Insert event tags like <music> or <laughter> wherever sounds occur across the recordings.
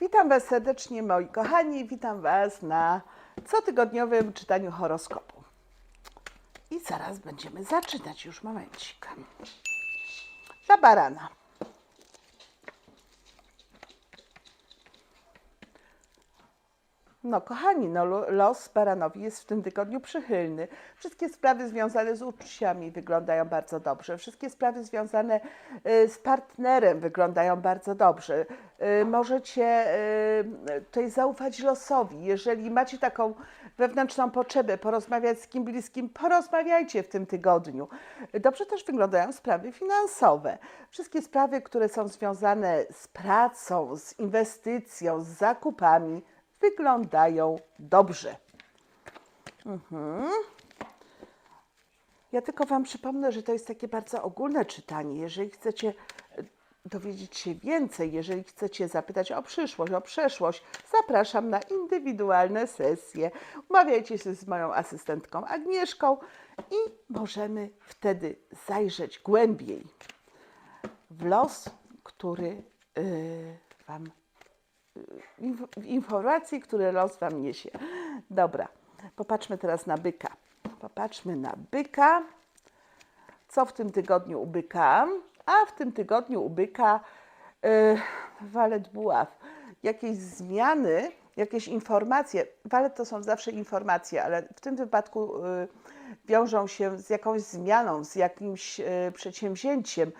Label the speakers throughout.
Speaker 1: Witam Was serdecznie, moi kochani. Witam Was na cotygodniowym czytaniu horoskopu. I zaraz będziemy zaczynać już momencik. Dla barana. No, kochani, no, lo- los baranowi jest w tym tygodniu przychylny. Wszystkie sprawy związane z uczuciami wyglądają bardzo dobrze. Wszystkie sprawy związane y, z partnerem wyglądają bardzo dobrze. Y, Możecie y, tutaj zaufać losowi. Jeżeli macie taką wewnętrzną potrzebę porozmawiać z kim bliskim, porozmawiajcie w tym tygodniu. Dobrze też wyglądają sprawy finansowe. Wszystkie sprawy, które są związane z pracą, z inwestycją, z zakupami, wyglądają dobrze. Mhm. Ja tylko Wam przypomnę, że to jest takie bardzo ogólne czytanie. Jeżeli chcecie dowiedzieć się więcej, jeżeli chcecie zapytać o przyszłość, o przeszłość, zapraszam na indywidualne sesje. Umawiajcie się z moją asystentką Agnieszką i możemy wtedy zajrzeć głębiej w los, który yy, Wam informacji, które los Wam niesie. Dobra, popatrzmy teraz na byka. Popatrzmy na byka. Co w tym tygodniu u byka? A w tym tygodniu u byka yy, walet buław. Jakieś zmiany, jakieś informacje. Walet to są zawsze informacje, ale w tym wypadku yy, wiążą się z jakąś zmianą, z jakimś yy, przedsięwzięciem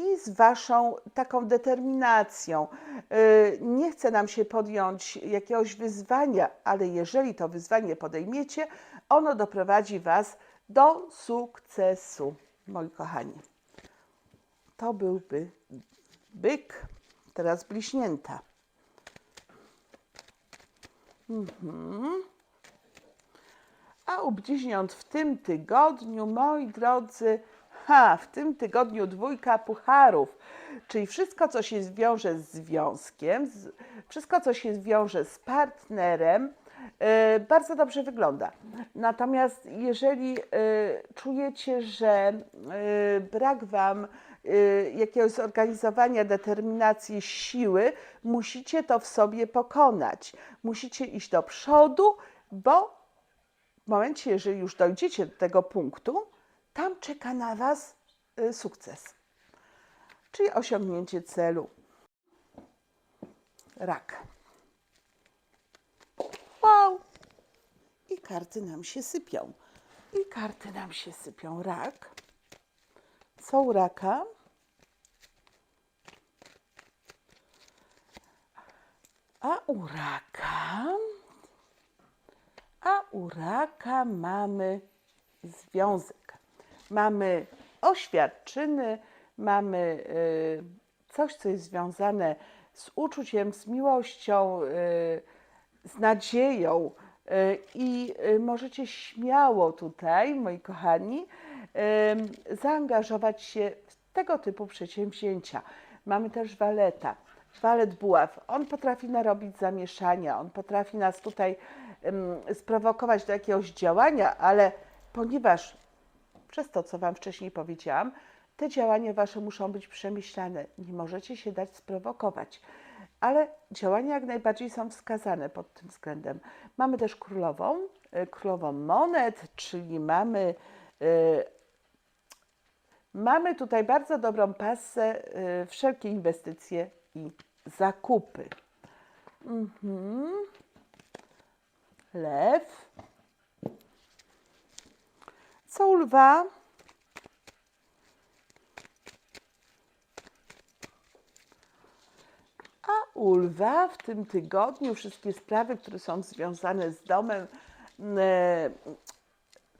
Speaker 1: i z Waszą taką determinacją. Yy, Nie chce nam się podjąć jakiegoś wyzwania, ale jeżeli to wyzwanie podejmiecie, ono doprowadzi Was do sukcesu, moi kochani. To byłby byk, teraz bliźnięta. A u bliźniąt w tym tygodniu, moi drodzy, ha, w tym tygodniu dwójka pucharów, czyli wszystko, co się wiąże z związkiem, z, wszystko, co się wiąże z partnerem, e, bardzo dobrze wygląda. Natomiast jeżeli e, czujecie, że e, brak Wam e, jakiegoś zorganizowania, determinacji, siły, musicie to w sobie pokonać. Musicie iść do przodu, bo w momencie, jeżeli już dojdziecie do tego punktu, tam czeka na Was y, sukces, czyli osiągnięcie celu. Rak. Wow! I karty nam się sypią. I karty nam się sypią. Rak. Co u raka? A u raka a u raka mamy związek. Mamy oświadczyny, mamy y, coś, co jest związane z uczuciem, z miłością, y, z nadzieją. Y, I możecie śmiało tutaj, moi kochani, zaangażować się w tego typu przedsięwzięcia. Mamy też waleta. Walet buław. On potrafi narobić zamieszania, on potrafi nas tutaj sprowokować do jakiegoś działania, ale ponieważ przez to, co Wam wcześniej powiedziałam, te działania Wasze muszą być przemyślane. Nie możecie się dać sprowokować. Ale działania jak najbardziej są wskazane pod tym względem. Mamy też królową, y, królową monet, czyli mamy y, Mamy tutaj bardzo dobrą pasę, y, wszelkie inwestycje i zakupy. Mhm. Lew. Co u lwa? A u lwa w tym tygodniu wszystkie sprawy, które są związane z domem, e,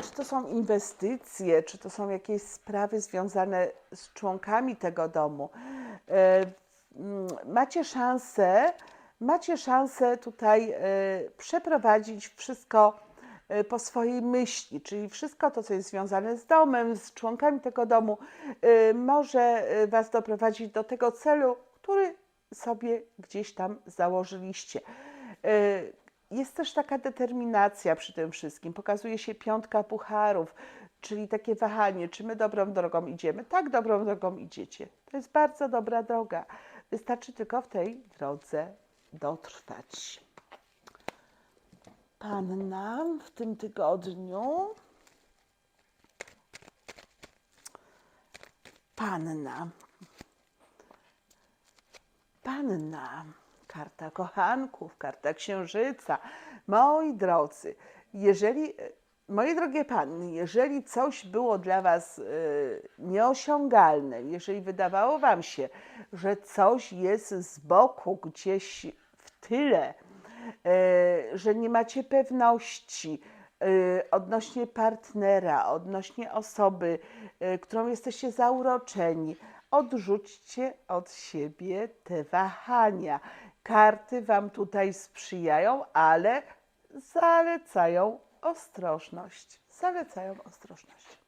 Speaker 1: czy to są inwestycje, czy to są jakieś sprawy związane z członkami tego domu, e, mm, macie szansę, macie szansę tutaj e, przeprowadzić wszystko po swojej myśli, czyli wszystko to, co jest związane z domem, z członkami tego domu, e, może e, Was doprowadzić do tego celu, który sobie gdzieś tam założyliście. E, Jest też taka determinacja przy tym wszystkim. Pokazuje się piątka pucharów, czyli takie wahanie, czy my dobrą drogą idziemy. Tak, dobrą drogą idziecie. To jest bardzo dobra droga. Wystarczy tylko w tej drodze dotrwać. Panna w tym tygodniu. Panna. Panna. Karta kochanków, karta księżyca. Moi drodzy, jeżeli, moje drogie panny, jeżeli coś było dla Was y, nieosiągalne, jeżeli wydawało Wam się, że coś jest z boku, gdzieś w tyle, że nie macie pewności y, odnośnie partnera, odnośnie osoby, y, którą jesteście zauroczeni, odrzućcie od siebie te wahania. Karty Wam tutaj sprzyjają, ale zalecają ostrożność. Zalecają ostrożność.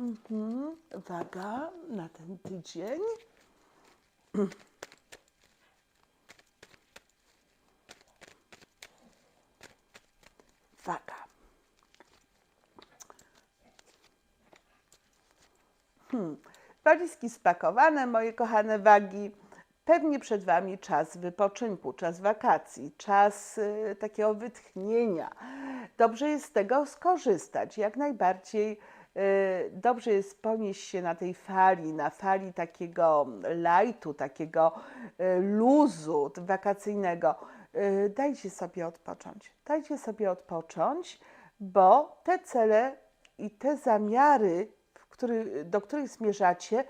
Speaker 1: Mhm. Uwaga na ten tydzień. <clears throat> Uwaga. Hmm. Walizki spakowane, moje kochane wagi. Pewnie przed Wami czas wypoczynku, czas wakacji, czas y, takiego wytchnienia. Dobrze jest z tego skorzystać. Jak najbardziej y, dobrze jest ponieść się na tej fali, na fali takiego lajtu, takiego y, luzu wakacyjnego. Y, dajcie sobie odpocząć. Dajcie sobie odpocząć, bo te cele i te zamiary, który, do których zmierzacie,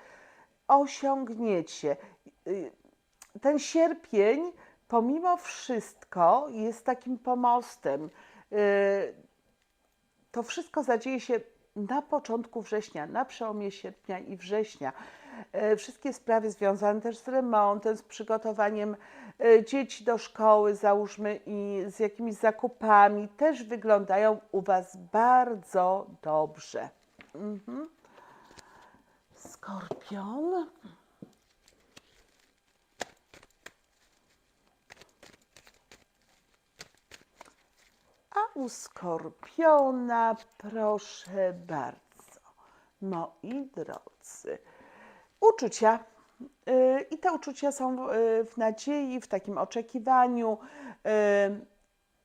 Speaker 1: osiągniecie. Y, Ten sierpień, pomimo wszystko, jest takim pomostem. Y, To wszystko zadzieje się na początku września, na przełomie sierpnia i września. E, Wszystkie sprawy związane też z remontem, z przygotowaniem e, dzieci do szkoły, załóżmy, i z jakimiś zakupami, też wyglądają u Was bardzo dobrze. Mhm. Skorpion. A u skorpiona, proszę bardzo, moi drodzy, uczucia. Y, I te uczucia są y, w nadziei, w takim oczekiwaniu. Y,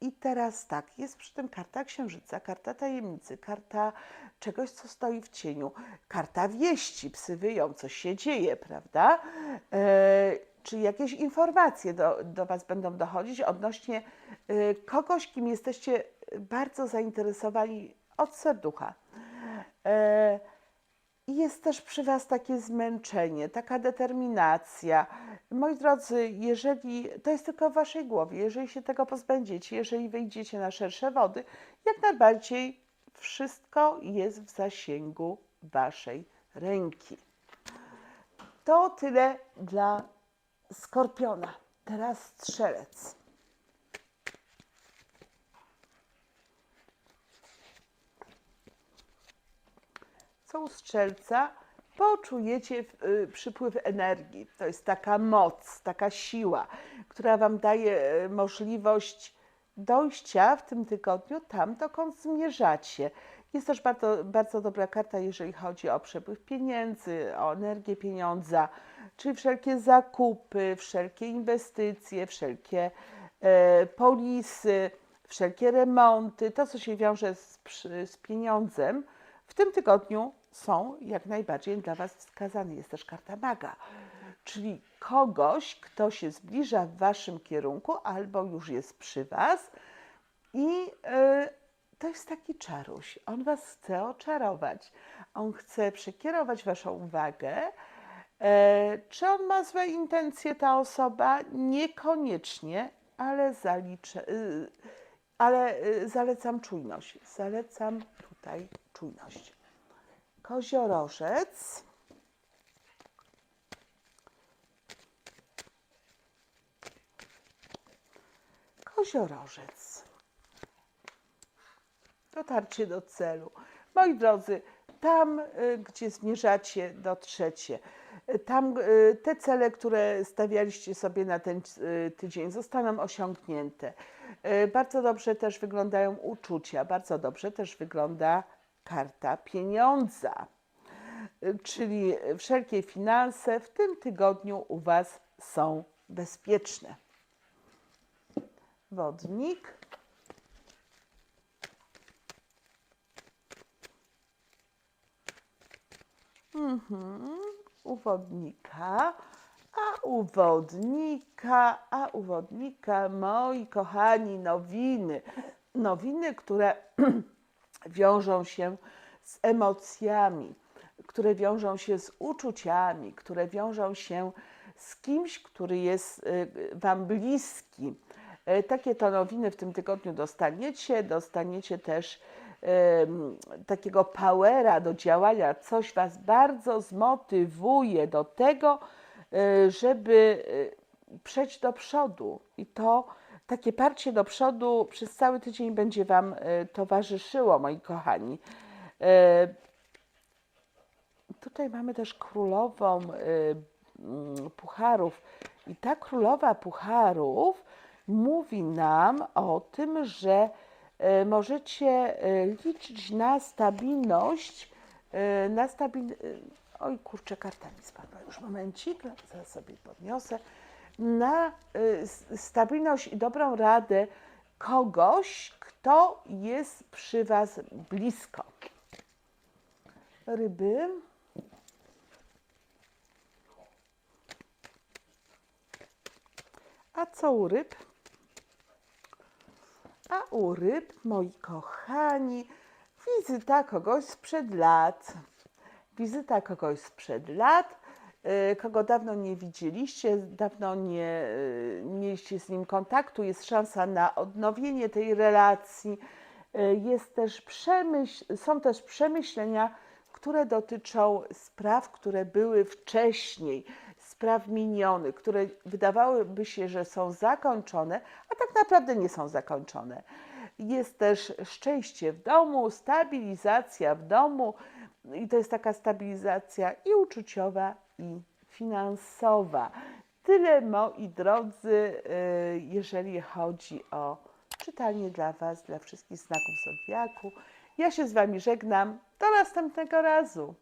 Speaker 1: I teraz tak, jest przy tym karta księżyca, karta tajemnicy, karta czegoś, co stoi w cieniu, karta wieści, psy wyją, coś się dzieje, prawda? Czy jakieś informacje do, do Was będą dochodzić odnośnie y, kogoś, kim jesteście bardzo zainteresowani od serducha. Jest też przy Was takie zmęczenie, taka determinacja. Moi drodzy, jeżeli to jest tylko w Waszej głowie, jeżeli się tego pozbędziecie, jeżeli wyjdziecie na szersze wody, jak najbardziej wszystko jest w zasięgu Waszej ręki. To tyle dla skorpiona. Teraz strzelec. U strzelca? Poczujecie y, przypływ energii. To jest taka moc, taka siła, która Wam daje y, możliwość dojścia w tym tygodniu tam, dokąd zmierzacie. Jest też bardzo, bardzo dobra karta, jeżeli chodzi o przepływ pieniędzy, o energię pieniądza, czyli wszelkie zakupy, wszelkie inwestycje, wszelkie e, polisy, wszelkie remonty, to co się wiąże z, z pieniądzem, w tym tygodniu są jak najbardziej dla Was wskazane. Jest też karta maga, czyli kogoś, kto się zbliża w Waszym kierunku albo już jest przy Was i e, to jest taki czaruś. On Was chce oczarować. On chce przekierować Waszą uwagę. E, czy on ma złe intencje, ta osoba? Niekoniecznie, ale, zaliczę, y, ale y, zalecam czujność. Zalecam tutaj czujność. Koziorożec. Koziorożec. Dotarcie do celu. Moi drodzy, tam, y, gdzie zmierzacie, dotrzecie. Tam y, te cele, które stawialiście sobie na ten y, tydzień, zostaną osiągnięte. Bardzo dobrze też wyglądają uczucia, bardzo dobrze też wygląda karta pieniądza. Czyli wszelkie finanse w tym tygodniu u Was są bezpieczne. wodnik. Mhm, u wodnika, a u wodnika, a u wodnika, moi kochani, nowiny. Nowiny, które <clears throat> wiążą się z emocjami, które wiążą się z uczuciami, które wiążą się z kimś, który jest y, Wam bliski. E, Takie to nowiny w tym tygodniu dostaniecie. Dostaniecie też takiego powera do działania. Coś Was bardzo zmotywuje do tego, e, żeby e, przejść do przodu. I to takie parcie do przodu przez cały tydzień będzie Wam e, towarzyszyło, moi kochani. E, Tutaj mamy też królową y, mm, pucharów. I ta królowa pucharów mówi nam o tym, że możecie liczyć na stabilność, na stabil... y, Oj, kurczę, karta mi spadła. Już momencik, zaraz sobie podniosę. Na y, stabilność i dobrą radę kogoś, kto jest przy Was blisko. Ryby. A co u ryb? A u ryb, moi kochani, wizyta kogoś sprzed lat. Wizyta kogoś sprzed lat, kogo dawno nie widzieliście, dawno nie y, mieliście z nim kontaktu. Jest szansa na odnowienie tej relacji. Y, Jest też przemyśl, są też przemyślenia, które dotyczą spraw, które były wcześniej, spraw minionych, które wydawałyby się, że są zakończone, a tak naprawdę nie są zakończone. Jest też szczęście w domu, stabilizacja w domu i to jest taka stabilizacja i uczuciowa, i finansowa. Tyle, moi drodzy, y, jeżeli chodzi o czytanie dla Was, dla wszystkich znaków zodiaku. Ja się z Wami żegnam. Do następnego razu.